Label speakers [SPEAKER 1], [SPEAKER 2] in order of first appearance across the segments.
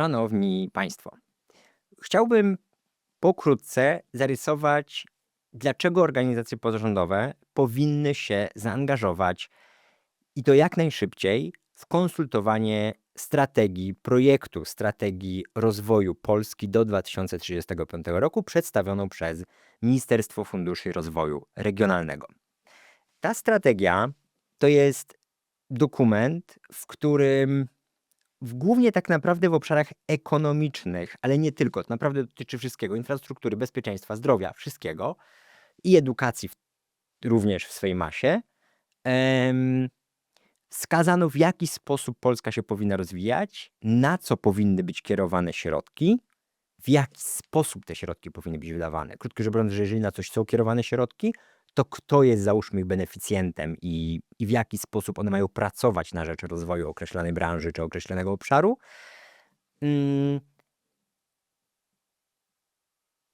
[SPEAKER 1] Szanowni Państwo, chciałbym pokrótce zarysować, dlaczego organizacje pozarządowe powinny się zaangażować i to jak najszybciej w konsultowanie strategii projektu, strategii rozwoju Polski do 2035 roku, przedstawioną przez Ministerstwo Funduszy Rozwoju Regionalnego. Ta strategia to jest dokument, w którym w głównie tak naprawdę w obszarach ekonomicznych, ale nie tylko, to naprawdę dotyczy wszystkiego, infrastruktury, bezpieczeństwa, zdrowia, wszystkiego i edukacji w, również w swej masie. Em, wskazano w jaki sposób Polska się powinna rozwijać, na co powinny być kierowane środki, w jaki sposób te środki powinny być wydawane. Krótko rzecz biorąc, że jeżeli na coś są kierowane środki, to kto jest załóżmy ich beneficjentem i, i w jaki sposób one mają pracować na rzecz rozwoju określonej branży czy określonego obszaru. Mm.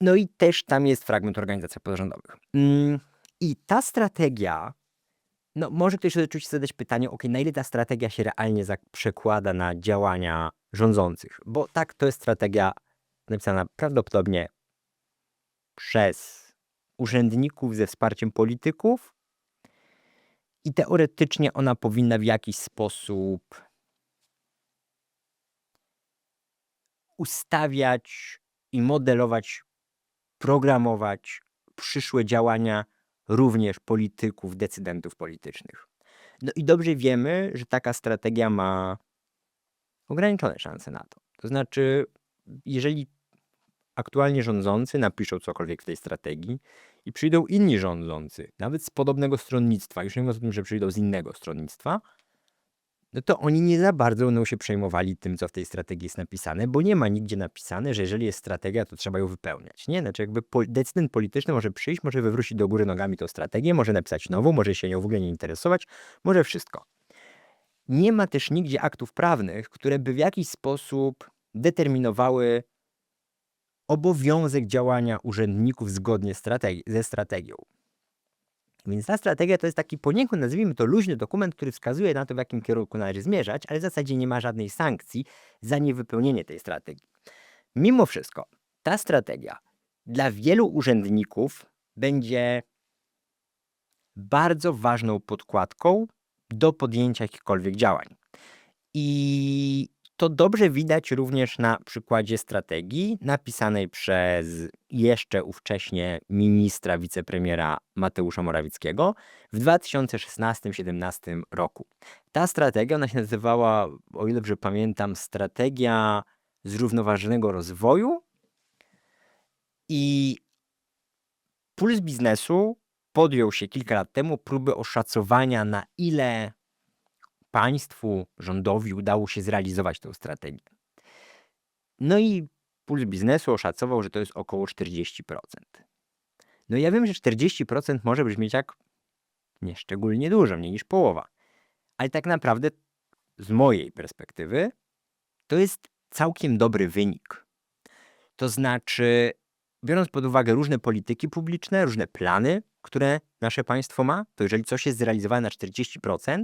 [SPEAKER 1] No i też tam jest fragment organizacji pozarządowych. Mm. I ta strategia, no może ktoś oczywiście zadać pytanie, ok, na ile ta strategia się realnie przekłada na działania rządzących? Bo tak, to jest strategia napisana prawdopodobnie przez urzędników ze wsparciem polityków i teoretycznie ona powinna w jakiś sposób ustawiać i modelować, programować przyszłe działania również polityków, decydentów politycznych. No i dobrze wiemy, że taka strategia ma ograniczone szanse na to. To znaczy, jeżeli aktualnie rządzący napiszą cokolwiek w tej strategii i przyjdą inni rządzący, nawet z podobnego stronnictwa, już nie mówiąc o tym, że przyjdą z innego stronnictwa, no to oni nie za bardzo będą się przejmowali tym, co w tej strategii jest napisane, bo nie ma nigdzie napisane, że jeżeli jest strategia, to trzeba ją wypełniać. Nie, znaczy jakby decydent polityczny może przyjść, może wywrócić do góry nogami tą strategię, może napisać nową, może się nią w ogóle nie interesować, może wszystko. Nie ma też nigdzie aktów prawnych, które by w jakiś sposób determinowały obowiązek działania urzędników zgodnie strategi ze strategią. Więc ta strategia to jest taki poniekąd, nazwijmy to luźny dokument, który wskazuje na to, w jakim kierunku należy zmierzać, ale w zasadzie nie ma żadnej sankcji za niewypełnienie tej strategii. Mimo wszystko, ta strategia dla wielu urzędników będzie bardzo ważną podkładką do podjęcia jakichkolwiek działań. I to dobrze widać również na przykładzie strategii napisanej przez jeszcze ówcześnie ministra, wicepremiera Mateusza Morawieckiego w 2016-17 roku. Ta strategia, ona się nazywała, o ile dobrze pamiętam, Strategia Zrównoważonego Rozwoju i Puls Biznesu podjął się kilka lat temu próby oszacowania, na ile państwu, rządowi udało się zrealizować tę strategię. No i puls biznesu oszacował, że to jest około 40%. No ja wiem, że 40% może brzmieć jak nieszczególnie dużo, mniej niż połowa. Ale tak naprawdę z mojej perspektywy to jest całkiem dobry wynik. To znaczy, biorąc pod uwagę różne polityki publiczne, różne plany, które nasze państwo ma, to jeżeli coś jest zrealizowane na 40%,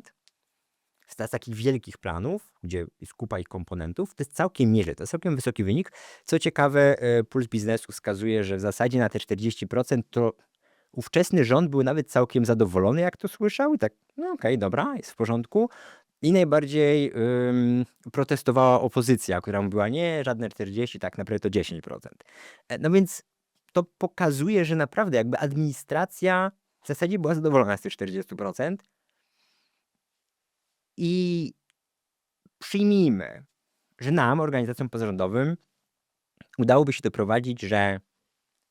[SPEAKER 1] z takich wielkich planów, gdzie jest kupa ich komponentów, to jest całkiem nieźle, to jest całkiem wysoki wynik. Co ciekawe, e, Puls Biznesu wskazuje, że w zasadzie na te 40% to ówczesny rząd był nawet całkiem zadowolony, jak to słyszał. I tak, no okej, okay, dobra, jest w porządku. I najbardziej ym, protestowała opozycja, która mówiła, nie, żadne 40, tak naprawdę to 10%. E, no więc to pokazuje, że naprawdę jakby administracja w zasadzie była zadowolona z tych 40%. I przyjmijmy, że nam, organizacjom pozarządowym, udałoby się doprowadzić, że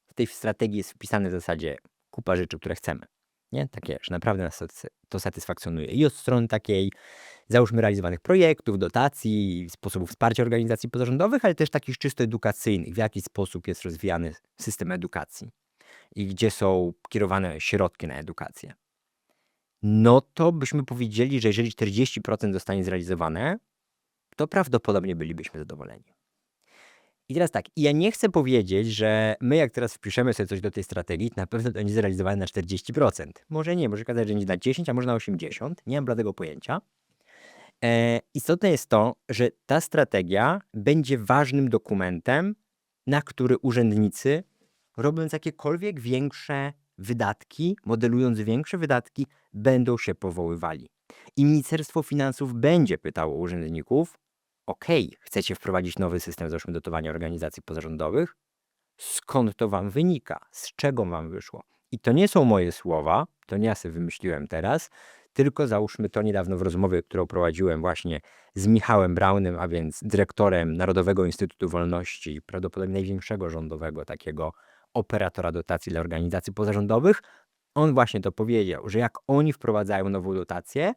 [SPEAKER 1] w tej strategii jest wpisane w zasadzie kupa rzeczy, które chcemy. Nie? Takie, że naprawdę nas to satysfakcjonuje. I od strony takiej, załóżmy, realizowanych projektów, dotacji, sposobów wsparcia organizacji pozarządowych, ale też takich czysto edukacyjnych, w jaki sposób jest rozwijany system edukacji i gdzie są kierowane środki na edukację no to byśmy powiedzieli, że jeżeli 40% zostanie zrealizowane, to prawdopodobnie bylibyśmy zadowoleni. I teraz tak, ja nie chcę powiedzieć, że my jak teraz wpiszemy sobie coś do tej strategii, na pewno to będzie zrealizowane na 40%. Może nie, może okazać, że będzie na 10, a może na 80, nie mam bladego pojęcia. E, istotne jest to, że ta strategia będzie ważnym dokumentem, na który urzędnicy, robiąc jakiekolwiek większe wydatki, modelując większe wydatki, będą się powoływali. I Ministerstwo Finansów będzie pytało urzędników: OK, chcecie wprowadzić nowy system załóżmy dotowania organizacji pozarządowych? Skąd to wam wynika? Z czego wam wyszło? I to nie są moje słowa, to nie ja sobie wymyśliłem teraz, tylko załóżmy to niedawno w rozmowie, którą prowadziłem właśnie z Michałem Braunem, a więc dyrektorem Narodowego Instytutu Wolności, prawdopodobnie największego rządowego takiego operatora dotacji dla organizacji pozarządowych. On właśnie to powiedział, że jak oni wprowadzają nową dotację,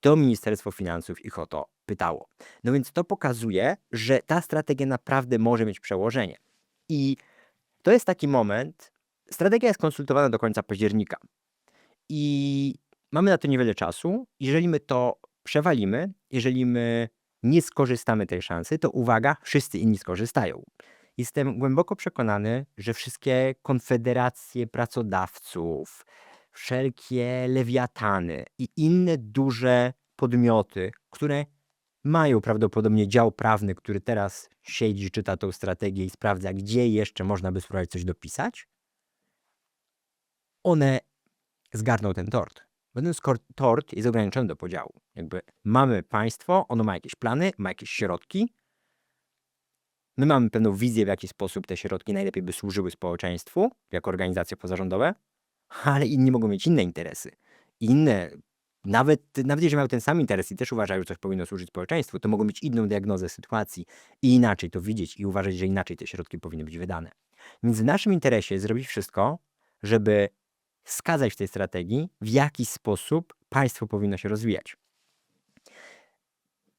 [SPEAKER 1] to Ministerstwo Finansów ich o to pytało. No więc to pokazuje, że ta strategia naprawdę może mieć przełożenie. I to jest taki moment, strategia jest konsultowana do końca października. I mamy na to niewiele czasu. Jeżeli my to przewalimy, jeżeli my nie skorzystamy tej szansy, to uwaga, wszyscy inni skorzystają. Jestem głęboko przekonany, że wszystkie konfederacje pracodawców, wszelkie lewiatany i inne duże podmioty, które mają prawdopodobnie dział prawny, który teraz siedzi, czyta tą strategię i sprawdza, gdzie jeszcze można by spróbować coś dopisać, one zgarną ten tort. Bo ten tort jest ograniczony do podziału. Jakby mamy państwo, ono ma jakieś plany, ma jakieś środki. My mamy pewną wizję, w jaki sposób te środki najlepiej by służyły społeczeństwu, jako organizacje pozarządowe, ale inni mogą mieć inne interesy. Inne, nawet, nawet jeżeli mają ten sam interes i też uważają, że coś powinno służyć społeczeństwu, to mogą mieć inną diagnozę sytuacji i inaczej to widzieć i uważać, że inaczej te środki powinny być wydane. Więc w naszym interesie jest zrobić wszystko, żeby wskazać w tej strategii, w jaki sposób państwo powinno się rozwijać.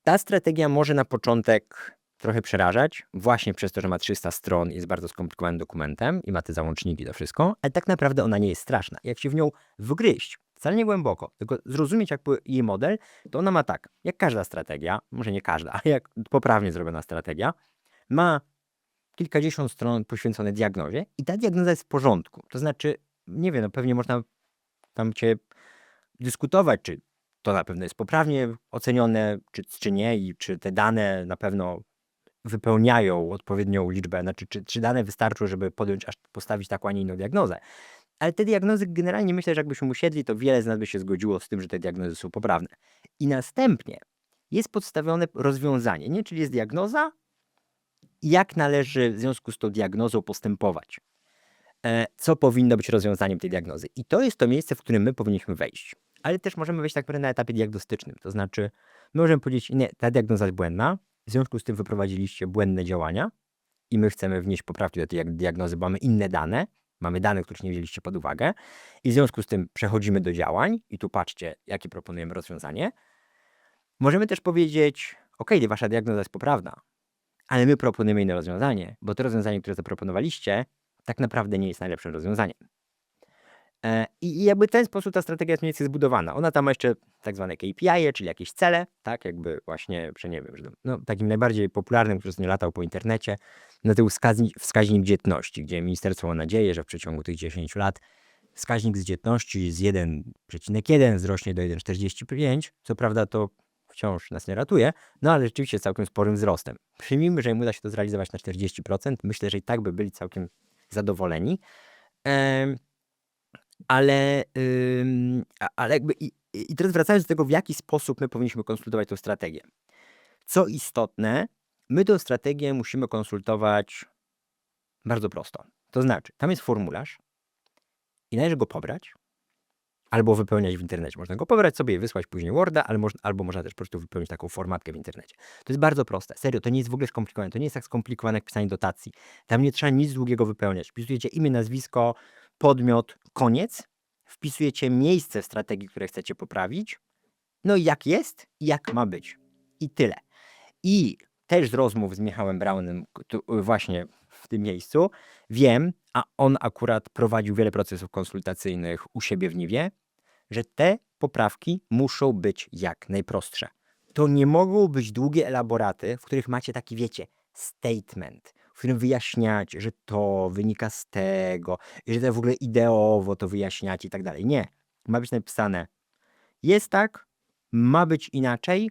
[SPEAKER 1] Ta strategia może na początek trochę przerażać, właśnie przez to, że ma 300 stron, jest bardzo skomplikowanym dokumentem i ma te załączniki to wszystko, ale tak naprawdę ona nie jest straszna. Jak się w nią wgryźć, wcale nie głęboko, tylko zrozumieć jakby jej model, to ona ma tak, jak każda strategia, może nie każda, ale jak poprawnie zrobiona strategia, ma kilkadziesiąt stron poświęcone diagnozie i ta diagnoza jest w porządku. To znaczy, nie wiem, no pewnie można tam cię dyskutować, czy to na pewno jest poprawnie ocenione, czy, czy nie, i czy te dane na pewno wypełniają odpowiednią liczbę, znaczy czy, czy dane wystarczą, żeby podjąć, aż postawić taką, a nie inną diagnozę. Ale te diagnozy generalnie myślę, że jakbyśmy usiedli, to wiele z nas by się zgodziło z tym, że te diagnozy są poprawne. I następnie jest podstawione rozwiązanie, nie? czyli jest diagnoza, jak należy w związku z tą diagnozą postępować. E, co powinno być rozwiązaniem tej diagnozy. I to jest to miejsce, w którym my powinniśmy wejść. Ale też możemy wejść tak naprawdę na etapie diagnostycznym. To znaczy, my możemy powiedzieć, nie, ta diagnoza jest błędna, w związku z tym wyprowadziliście błędne działania i my chcemy wnieść poprawki do tej diagnozy, bo mamy inne dane, mamy dane, których nie wzięliście pod uwagę i w związku z tym przechodzimy do działań i tu patrzcie, jakie proponujemy rozwiązanie. Możemy też powiedzieć, ok, wasza diagnoza jest poprawna, ale my proponujemy inne rozwiązanie, bo to rozwiązanie, które zaproponowaliście, tak naprawdę nie jest najlepszym rozwiązaniem. E, I jakby ten sposób ta strategia jest mniej więcej zbudowana. Ona tam ma jeszcze tak zwane KPI, czyli jakieś cele, tak, jakby właśnie, że nie wiem, że no, takim najbardziej popularnym, który nie latał po internecie, no to był wskaźnik, wskaźnik dzietności, gdzie ministerstwo ma nadzieję, że w przeciągu tych 10 lat wskaźnik z dzietności z 1,1 wzrośnie do 1,45. Co prawda to wciąż nas nie ratuje, no ale rzeczywiście całkiem sporym wzrostem. Przyjmijmy, że im uda się to zrealizować na 40%. Myślę, że i tak by byli całkiem zadowoleni. Ale, ale jakby i, i teraz wracając do tego, w jaki sposób my powinniśmy konsultować tę strategię. Co istotne, my tę strategię musimy konsultować bardzo prosto. To znaczy, tam jest formularz i należy go pobrać, albo wypełniać w internecie. Można go pobrać sobie i wysłać później Worda, ale można, albo można też po prostu wypełnić taką formatkę w internecie. To jest bardzo proste. Serio, to nie jest w ogóle skomplikowane. To nie jest tak skomplikowane jak pisanie dotacji. Tam nie trzeba nic długiego wypełniać. Wpisujecie imię, nazwisko, podmiot, koniec. Wpisujecie miejsce w strategii, które chcecie poprawić. No i jak jest i jak ma być. I tyle. I też z rozmów z Michałem Braunem właśnie w tym miejscu wiem, a on akurat prowadził wiele procesów konsultacyjnych u siebie w Niwie, że te poprawki muszą być jak najprostsze. To nie mogą być długie elaboraty, w których macie taki, wiecie, statement, którym wyjaśniacie, że to wynika z tego, i że to w ogóle ideowo to wyjaśniacie i tak dalej. Nie. Ma być napisane, jest tak, ma być inaczej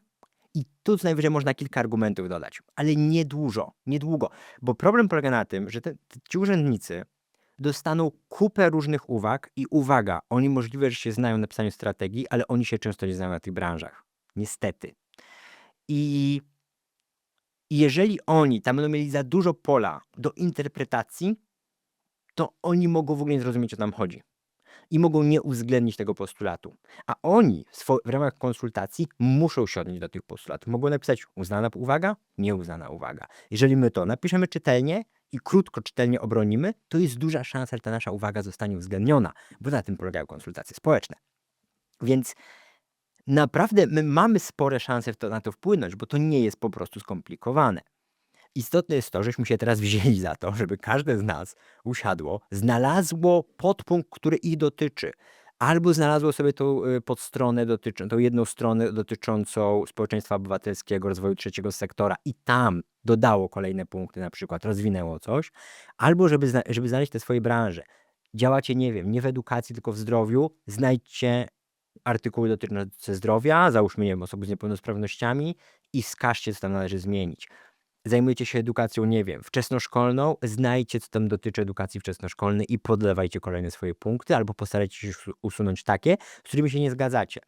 [SPEAKER 1] I tu co najwyżej można kilka argumentów dodać, ale nie dużo, niedługo, bo problem polega na tym, że te, ci urzędnicy dostaną kupę różnych uwag i uwaga, oni możliwe, że się znają na pisaniu strategii, ale oni się często nie znają na tych branżach. Niestety. I i jeżeli oni tam będą mieli za dużo pola do interpretacji, to oni mogą w ogóle nie zrozumieć, o co tam chodzi. I mogą nie uwzględnić tego postulatu. A oni w ramach konsultacji muszą się odnieść do tych postulatów. Mogą napisać uznana uwaga, nieuznana uwaga. Jeżeli my to napiszemy czytelnie i krótko czytelnie obronimy, to jest duża szansa, że ta nasza uwaga zostanie uwzględniona, bo na tym polegają konsultacje społeczne. Więc naprawdę my mamy spore szanse w to, na to wpłynąć, bo to nie jest po prostu skomplikowane. Istotne jest to, żeśmy się teraz wzięli za to, żeby każde z nas usiadło, znalazło podpunkt, który ich dotyczy. Albo znalazło sobie tą y, podstronę, dotyczą, tą jedną stronę dotyczącą społeczeństwa obywatelskiego, rozwoju trzeciego sektora i tam dodało kolejne punkty, na przykład rozwinęło coś, albo żeby, żeby znaleźć te swoje branże. Działacie, nie wiem, nie w edukacji, tylko w zdrowiu, znajdźcie artykuły dotyczące zdrowia, załóżmy, nie wiem, osoby z niepełnosprawnościami i wskażcie, co tam należy zmienić. Zajmujecie się edukacją, nie wiem, wczesnoszkolną, znajdźcie, co tam dotyczy edukacji wczesnoszkolnej i podlewajcie kolejne swoje punkty, albo postarajcie się usu- usunąć takie, z którymi się nie zgadzacie.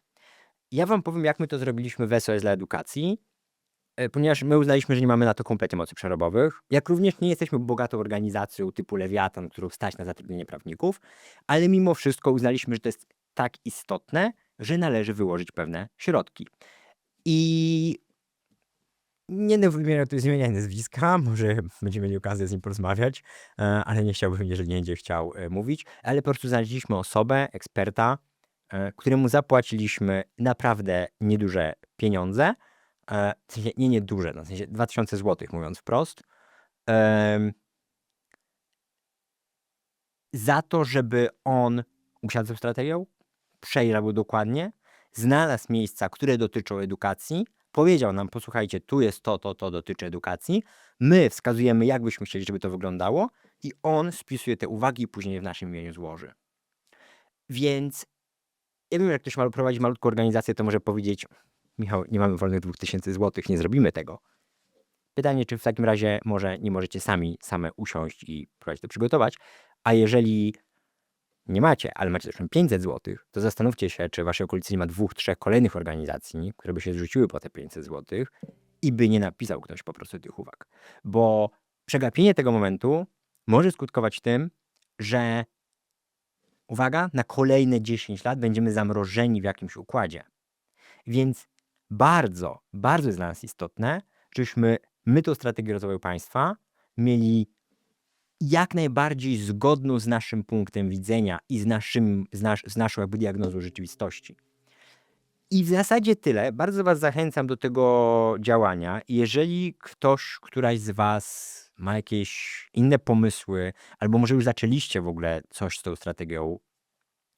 [SPEAKER 1] Ja wam powiem, jak my to zrobiliśmy w SOS dla edukacji, e, ponieważ my uznaliśmy, że nie mamy na to kompletnie mocy przerobowych, jak również nie jesteśmy bogatą organizacją typu Lewiatan, którą stać na zatrudnienie prawników, ale mimo wszystko uznaliśmy, że to jest tak istotne, że należy wyłożyć pewne środki. I nie będę wymieniał tu zmieniać nazwiska, może będziemy mieli okazję z nim porozmawiać, e, ale nie chciałbym, jeżeli nie będzie chciał e, mówić, ale po prostu znaleźliśmy osobę, eksperta, e, któremu zapłaciliśmy naprawdę nieduże pieniądze, w sensie nie nieduże, no w sensie 2000 zł mówiąc wprost, za to, żeby on usiadł z strategią, przejrzał dokładnie, znalazł miejsca, które dotyczą edukacji, powiedział nam, posłuchajcie, tu jest to, to, to dotyczy edukacji, my wskazujemy, jak byśmy chcieli, żeby to wyglądało i on spisuje te uwagi i później w naszym imieniu złoży. Więc ja wiem, jak ktoś ma prowadzi malutką organizację, to może powiedzieć, Michał, nie mamy wolnych 2000 zł, nie zrobimy tego. Pytanie, czy w takim razie może nie możecie sami same usiąść i próbować to przygotować, a jeżeli nie macie, ale macie zresztą 500 zł, to zastanówcie się, czy w waszej okolicy nie ma dwóch, trzech kolejnych organizacji, które by się zrzuciły po te 500 zł i by nie napisał ktoś po prostu tych uwag. Bo przegapienie tego momentu może skutkować tym, że uwaga, na kolejne 10 lat będziemy zamrożeni w jakimś układzie. Więc bardzo, bardzo jest dla nas istotne, żebyśmy my tą strategię rozwoju państwa mieli jak najbardziej zgodną z naszym punktem widzenia i z, naszym, z, nasz, z naszą jakby diagnozą rzeczywistości. I w zasadzie tyle. Bardzo Was zachęcam do tego działania. Jeżeli ktoś, któraś z Was ma jakieś inne pomysły, albo może już zaczęliście w ogóle coś z tą strategią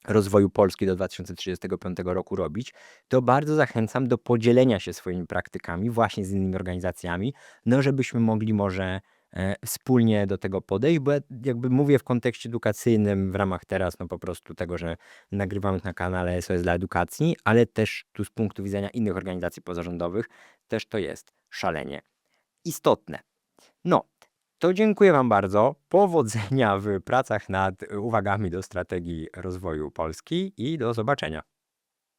[SPEAKER 1] rozwoju Polski do 2035 roku robić, to bardzo zachęcam do podzielenia się swoimi praktykami właśnie z innymi organizacjami, no żebyśmy mogli może wspólnie do tego podejść, bo ja jakby mówię w kontekście edukacyjnym w ramach teraz no po prostu tego, że nagrywamy na kanale SOS dla edukacji, ale też tu z punktu widzenia innych organizacji pozarządowych też to jest szalenie istotne. No, to dziękuję Wam bardzo. Powodzenia w pracach nad uwagami do strategii rozwoju Polski i do zobaczenia.